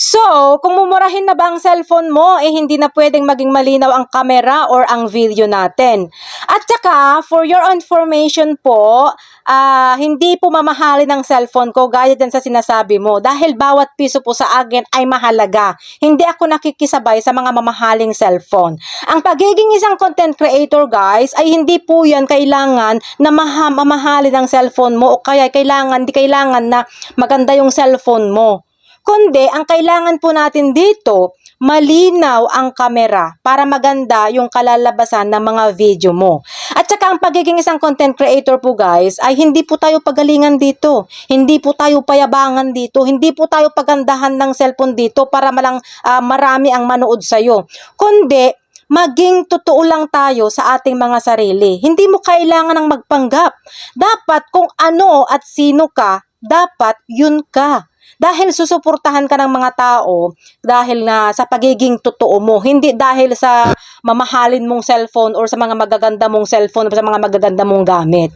So, kung mumurahin na ba ang cellphone mo, eh hindi na pwedeng maging malinaw ang camera or ang video natin. At saka, for your information po, ah, hindi po mamahalin ang cellphone ko gaya din sa sinasabi mo dahil bawat piso po sa akin ay mahalaga. Hindi ako nakikisabay sa mga mamahaling cellphone. Ang pagiging isang content creator guys ay hindi po yan kailangan na maha- mamahalin ang cellphone mo o kaya kailangan, di kailangan na maganda yung cellphone mo. Kundi, ang kailangan po natin dito, malinaw ang kamera para maganda yung kalalabasan ng mga video mo. At saka ang pagiging isang content creator po guys, ay hindi po tayo pagalingan dito. Hindi po tayo payabangan dito. Hindi po tayo pagandahan ng cellphone dito para malang ah, marami ang manood sa'yo. Kundi, maging totoo lang tayo sa ating mga sarili. Hindi mo kailangan ng magpanggap. Dapat kung ano at sino ka, dapat yun ka. Dahil susuportahan ka ng mga tao dahil na sa pagiging totoo mo, hindi dahil sa mamahalin mong cellphone or sa mga magaganda mong cellphone o sa mga magaganda mong gamit.